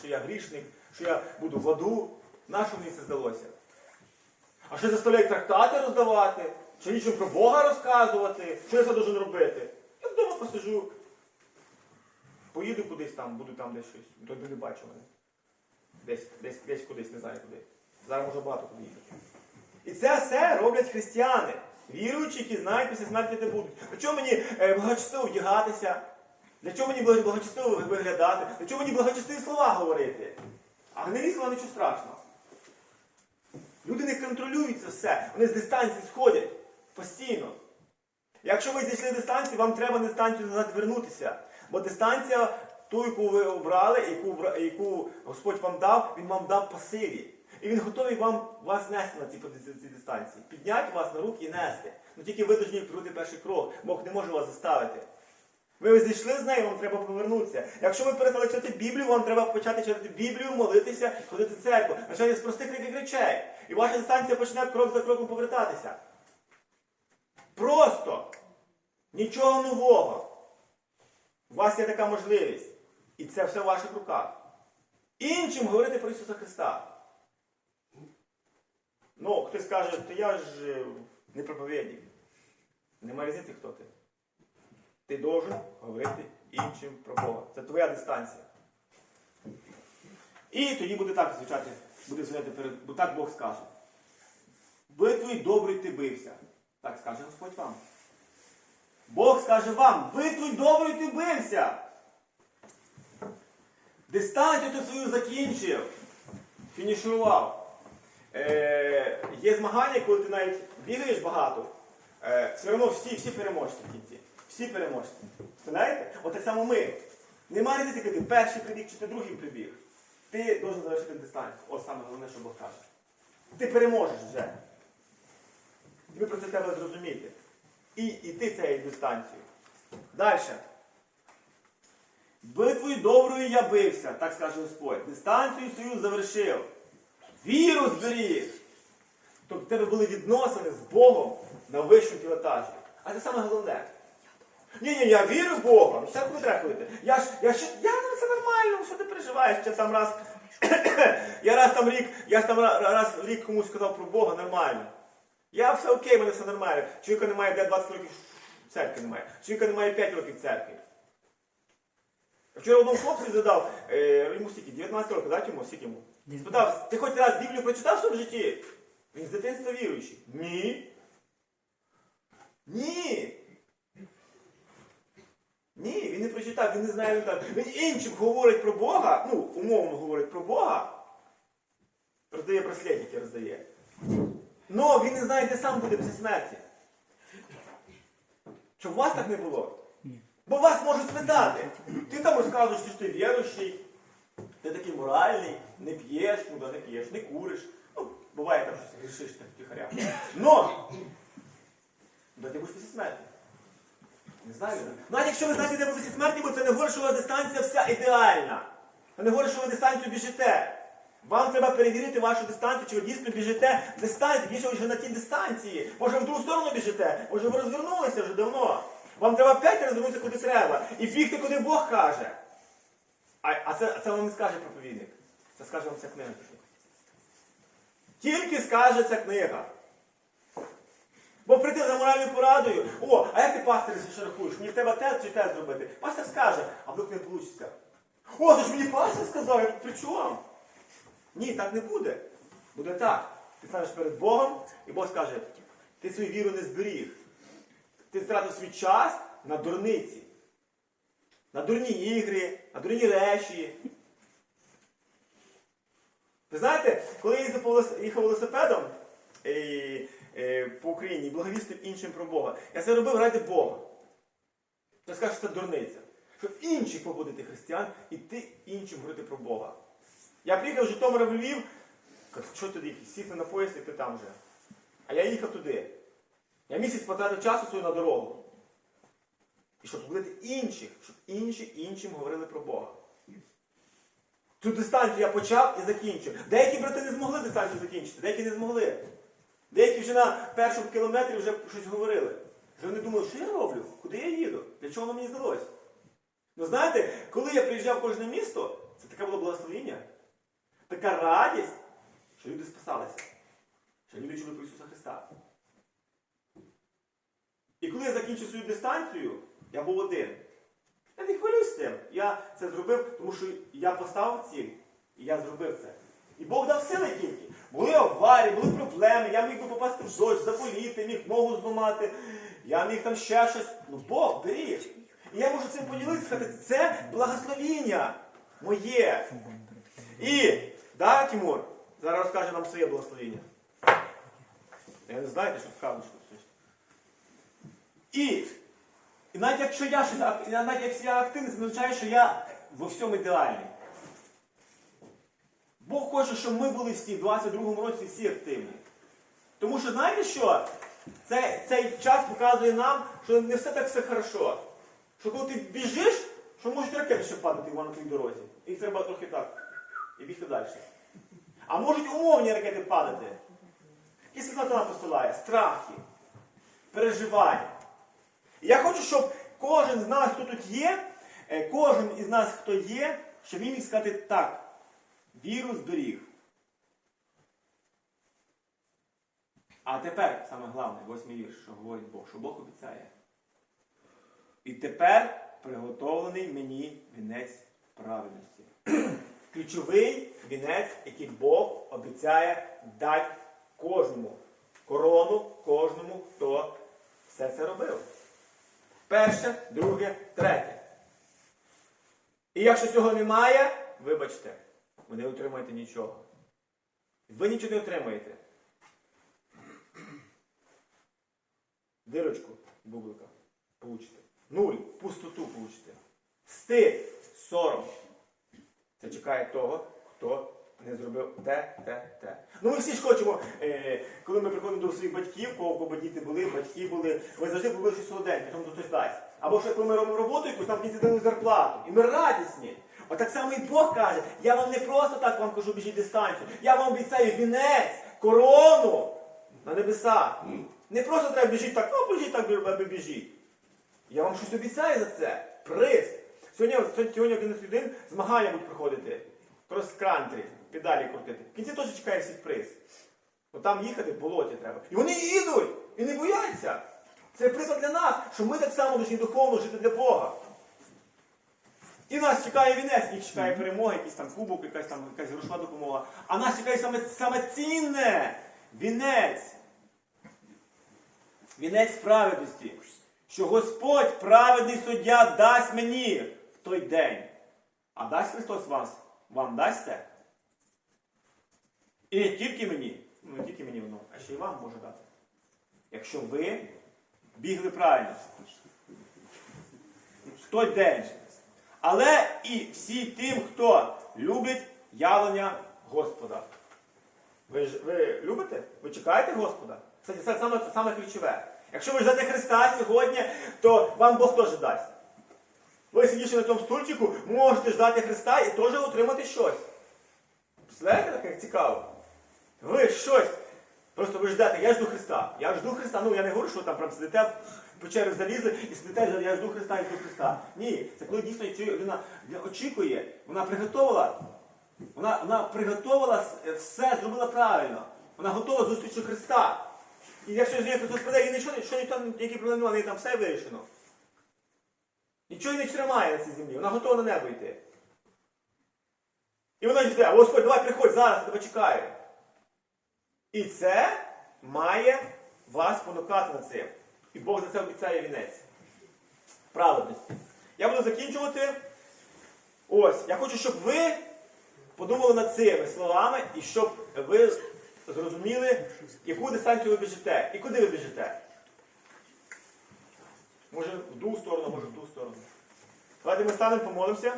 що я грішник, що я буду в аду. Нащо мені це здалося? А що заставляють трактати роздавати? Що нічим про Бога розказувати? Що я це должен робити? Я вдома посижу. Поїду кудись там, буду там десь щось. Той би не бачив мене. Десь, десь, десь кудись, не знаю куди. Зараз може багато куди їхати. І це все роблять християни. Віруючі, які знають, після смерті не будуть. Чого мені е, благочестиво вдягатися? Для чого мені благочестиво виглядати? Для чого мені благочестиві слова говорити? А гнилі слова нічого страшного. Люди не контролюють це все. Вони з дистанції сходять постійно. Якщо ви зійшли дистанцію, вам треба на дистанцію назад вернутися. Бо дистанція, ту, яку ви обрали, яку, яку Господь вам дав, Він вам дав по силі. І він готовий вам вас нести на цій, цій дистанції. Підняти вас на руки і нести. Ну тільки ви повинні пройти перший крок. Бог не може вас заставити. Ви зійшли з нею, вам треба повернутися. Якщо ви перестали читати Біблію, вам треба почати читати Біблію, молитися, ходити в церкву. Почати з простих таких речей. І ваша дистанція почне крок за кроком повертатися. Просто нічого нового. У вас є така можливість. І це все в ваших руках. Іншим говорити про Ісуса Христа. Ну, хтось каже, то я ж е, не проповідник. Нема різниці, хто ти. Ти должен говорити іншим про Бога. Це твоя дистанція. І тоді буде так звучати, буде звучати перед, бо так Бог скаже. Битвою добрий ти бився. Так скаже Господь вам. Бог скаже вам, битвою добрий ти бився. Дистанцію ти свою закінчив. Фінішував. Е, є змагання, коли ти навіть бігаєш багато. Е, все одно всі, всі переможці в кінці. Всі переможці. Знаєте? От так само ми. Немає різниці, ти перший прибіг чи ти другий прибіг. Ти должен завершити дистанцію. Ось саме головне, що Бог каже. Ти переможеш вже. І ви про це треба зрозуміти. І йти цією дистанцією. Далі. Битвою доброю я бився, так скаже Господь. Дистанцію свою завершив. Віру зберіг. Тобто в тебе були відносини з Богом на вищому пілотажі. А це саме головне. Ні, ні, я вірю в Бога. Все не треба ходити. Я ж, я ще, я ну, все нормально, що ти переживаєш? Ще там раз, я раз там рік, я ж там ра- раз в рік комусь сказав про Бога, нормально. Я все окей, мене все нормально. Чоловіка немає де 20 років в церкві немає. Чоловіка немає 5 років в церкві. Вчора одному хлопцю задав, е, йому скільки, 19 років, дати йому, скільки йому? Спитав, ти хоч раз Біблію прочитав в своєму житті? Він з дитинства віруючий. Ні. Ні. Ні, він не прочитав, він не знає, він. Він іншим говорить про Бога, ну, умовно говорить про Бога. Роздає браслетики, роздає. Но він не знає, де сам буде після смерті. Щоб у вас так не було. Бо вас можуть спитати. Ти там розказуєш, що ти віруючий, ти такий моральний, не п'єш, ну не п'єш, не куриш. Ну, буває там щось грішиш так тихаря. Но! Да ти будеш після смерті. Не знаю. Навіть якщо ви знаєте, де ви смерті, бо це не вас дистанція вся ідеальна. Це не ви дистанцію біжите. Вам треба перевірити вашу дистанцію, чи ви дійсно біжите дистанцію, більше ви вже на тій дистанції. Може ви в другу сторону біжите, може ви розвернулися вже давно. Вам треба п'ять розвернутися куди треба. І бігти, куди Бог каже. А, а це, це вам не скаже проповідник. Це скаже вам ця книга. Тільки скаже ця книга. Бо прийти моральною порадою, о, а як ти пастор ще рахуєш? Мені треба те чи те зробити. Пастор скаже, а вдруг не вийде. О, це ж мені пастор сказав, я при чому? Ні, так не буде. Буде так. Ти станеш перед Богом, і Бог скаже, ти свою віру не зберіг. Ти втратив свій час на дурниці. На дурні ігри, на дурні речі. Ви знаєте, коли я їздив їхав велосипедом і, по Україні і благовістив іншим про Бога, я це робив ради Бога. Ти скажеш, що це дурниця. Щоб інших побудити християн і ти іншим говорити про Бога. Я приїхав Житомира в Львів, кажу, що туди, сісти на поїзд і ти там вже. А я їхав туди. Я місяць потратив часу свою на дорогу. І щоб побудити інших, щоб інші іншим говорили про Бога. Цю дистанцію я почав і закінчив. Деякі брати не змогли дистанцію закінчити, деякі не змогли. Деякі вже на першому кілометрі вже щось говорили. Вже вони думали, що я роблю? Куди я їду? Для чого воно мені здалося? Ну знаєте, коли я приїжджав в кожне місто, це таке було благословіння. така радість, що люди спасалися. Що люди чули про Ісуса Христа. І коли я закінчив свою дистанцію, я був один. Я не хвилююсь тим. Я це зробив, тому що я поставив ціль. І я зробив це. І Бог дав сили тільки. Були аварії, були проблеми, я міг би попасти в дощ, заболіти, міг ногу зламати, я міг там ще щось. Ну Бог беріг. І я можу цим поділитися, сказати, це благословіння моє. І, да, Тимур, зараз розкаже нам своє благословіння. Я не знаєте, що скажу, що щось. І, і навіть якщо я щось, навіть якщо я активний, це означає, що я во всьому ідеальний. Бог хоче, щоб ми були всі в 22-му році всі активні. Тому що знаєте що? Це, цей час показує нам, що не все так все хорошо. Що коли ти біжиш, що можуть ракети ще падати на твоїй дорозі. Їх треба трохи так. І бігти далі. А можуть умовні ракети падати. І сатана посилає страхи, переживання. Я хочу, щоб кожен з нас, хто тут є, е, кожен із нас, хто є, щоб він міг сказати так. Віру зберіг. А тепер, саме головне, восьмий вірш, що говорить Бог, що Бог обіцяє. І тепер приготовлений мені вінець праведності. Ключовий вінець, який Бог обіцяє дати кожному. Корону кожному, хто все це робив. Перше, друге, третє. І якщо цього немає, вибачте, ви не отримаєте нічого. Ви нічого не отримаєте. Дирочку, бублика, получите. Нуль, пустоту получите. Стид, сором. Це чекає того, хто не зробив те, те, те. Ну ми всі ж хочемо, е, коли ми приходимо до своїх батьків, кого кого б були, батьки були, ми завжди побили щось солоденьке, нам хтось дасть. Або що коли ми робимо роботу, якусь нам кінці дали зарплату. І ми радісні. Отак само і Бог каже, я вам не просто так вам кажу, біжіть дистанцію. Я вам обіцяю вінець, корону на небеса. Не просто треба біжіть так, ну біжіть так, біжіть. Я вам щось обіцяю за це. Приз. Сьогодні, сьогодні 11 змагання будуть проходити. Крос-кантрі, педалі крутити. В кінці теж чекає всіх приз. Бо там їхати в болоті треба. І вони їдуть і не бояться. Це приклад для нас, що ми так само повинні духовно жити для Бога. І нас чекає вінець, їх чекає перемога, якийсь там кубок, якась там якась грошова допомога. А нас чекає саме, саме цінне вінець. Вінець справедності. Що Господь праведний суддя дасть мені в той день. А дасть Христос вас? Вам дасть це? І не тільки мені, ну не тільки мені воно, а ще й вам може дати. Якщо ви бігли правильно. В той день. Але і всі тим, хто любить явлення Господа. Ви, ж- ви любите? Ви чекаєте Господа? Це, саме, саме ключове. Якщо ви ждете Христа сьогодні, то вам Бог теж дасть. Ви сидячи на цьому стульчику, можете ждати Христа і теж отримати щось. Представляєте, так як цікаво? Ви щось. Просто ви ждете, я жду Христа. Я жду Христа. Ну я не говорю, що там прям сидите в печеру залізли і сидите, я жду Христа, я жду Христа. Ні, це коли дійсно людина очікує, вона приготувала. Вона, вона приготувала все, зробила правильно. Вона готова зустрічі Христа. І якщо з нею Христос прийде, і нічого, що ніхто, які проблеми в там все вирішено. Нічого не тримає на цій землі, вона готова на небо йти. І вона йде, Господь, давай приходь зараз, я тебе чекаю. І це має вас понукати на це. І Бог за це обіцяє вінець. Праведності. Я буду закінчувати. Ось, я хочу, щоб ви подумали над цими словами і щоб ви зрозуміли, яку дистанцію ви біжите і куди ви біжите. Може в ту сторону, може в ту сторону. Давайте ми станемо, помолимося.